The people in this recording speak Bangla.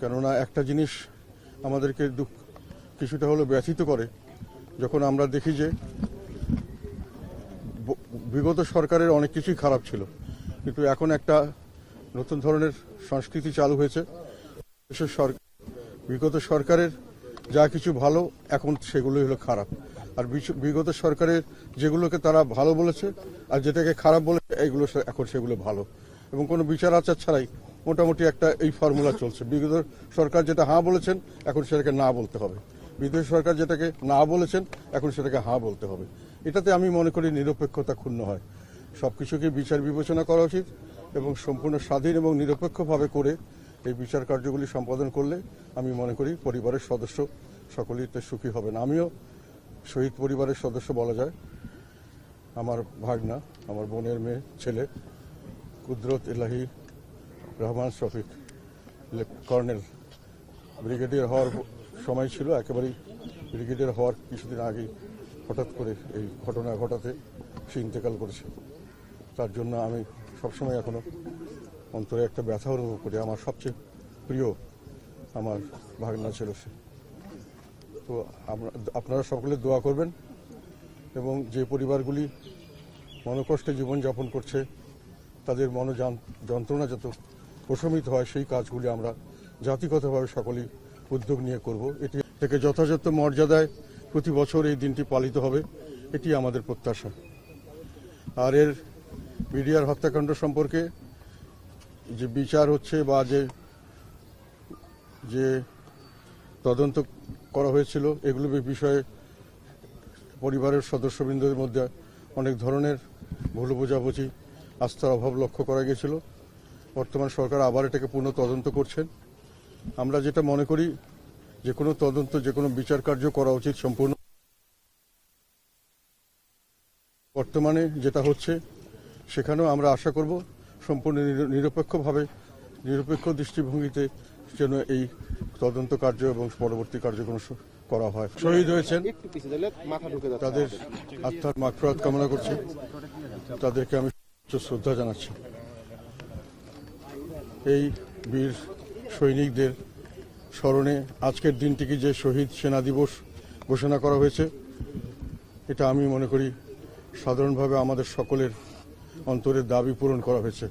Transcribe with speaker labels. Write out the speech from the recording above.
Speaker 1: কেননা একটা জিনিস আমাদেরকে দুঃখ কিছুটা হলো ব্যথিত করে, যখন আমরা দেখি যে বিগত সরকারের অনেক কিছুই খারাপ ছিল। কিন্তু এখন একটা নতুন ধরনের সংস্কৃতি চালু হয়েছে। বিশেষ সর- বিগত সরকারের যা কিছু ভালো, এখন সেগুলোই হলো খারাপ। আর বিগত সরকারের যেগুলোকে তারা ভালো বলেছে, আর যেটাকে খারাপ বলেছে, এইগুলো এখন সেগুলো ভালো। এবং কোনো বিচার আচার ছাড়াই মোটামুটি একটা এই ফর্মুলা চলছে। বিগত সরকার যেটা হ্যাঁ বলেছেন, এখন সেটাকে না বলতে হবে। বিদেশ সরকার যেটাকে না বলেছেন, এখন সেটাকে হ্যাঁ বলতে হবে। এটাতে আমি মনে করি নিরপেক্ষতা ক্ষুণ্ণ হয়। সব সবকিছুকে বিচার বিবেচনা করা উচিত এবং সম্পূর্ণ স্বাধীন এবং নিরপেক্ষভাবে করে এই বিচার কার্যগুলি সম্পাদন করলে আমি মনে করি পরিবারের সদস্য সকলেই তো সুখী হবেন। আমিও শহীদ পরিবারের সদস্য বলা যায়। আমার ভাগনা, আমার বোনের মেয়ে, ছেলে, কুদরত ইলাহি রহমান শফিক কর্নেল। ব্রিগেডিয়ার হওয়ার সময় ছিল, একেবারেই ব্রিগেডিয়ার হওয়ার কিছুদিন আগেই হঠাৎ করে এই ঘটনা ঘটাতে সে ইন্তেকাল করেছে। তার জন্য আমি সবসময় এখনও অন্তরে একটা ব্যথা অনুভব করি। আমার সবচেয়ে প্রিয় আমার ভাগনা ছিল সে। তো আপনারা সকলে দোয়া করবেন এবং যে পরিবারগুলি মনকষ্টে জীবনযাপন করছে, তাদের মন যন্ত্রণা যত প্রশমিত হয় সেই কাজগুলি আমরা জাতিগতভাবে সকলেই উদ্যোগ নিয়ে করব। এটি থেকে যথাযথ মর্যাদায় প্রতি বছর এই দিনটি পালিত হবে, এটি আমাদের প্রত্যাশা। আর এর বিডিআর হত্যাকাণ্ড সম্পর্কে যে বিচার হচ্ছে বা যে যে তদন্ত করা হয়েছিল, এগুলো বিষয়ে পরিবারের সদস্যবৃন্দদের মধ্যে অনেক ধরনের ভুল বোঝাবুঝি, আস্থার অভাব লক্ষ্য করা গিয়েছিল বর্তমান সরকার আবার এটাকে পুনঃ তদন্ত করছেন। আমরা যেটা মনে করি, যে কোনো তদন্ত, যে কোনো বিচার কার্য করা উচিত সম্পূর্ণ। বর্তমানে যেটা হচ্ছে, সেখানেও আমরা আশা করব সম্পূর্ণ নির- নিরপেক্ষভাবে, নিরপেক্ষ দৃষ্টিভঙ্গিতে যেন এই তদন্ত কার্য এবং পরবর্তী কার্যক্রম করা হয়। শহীদ হয়েছেন। তাদের আত্মার মাগফিরাত কামনা করছি। তাদেরকে আমি শ্রদ্ধা জানাচ্ছি। এই বীর সৈনিকদের স্মরণে আজকের দিনটিকে যে শহীদ সেনা দিবস ঘোষণা করা হয়েছে, এটা আমি মনে করি সাধারণভাবে আমাদের সকলের অন্তরের দাবি পূরণ করা হয়েছে।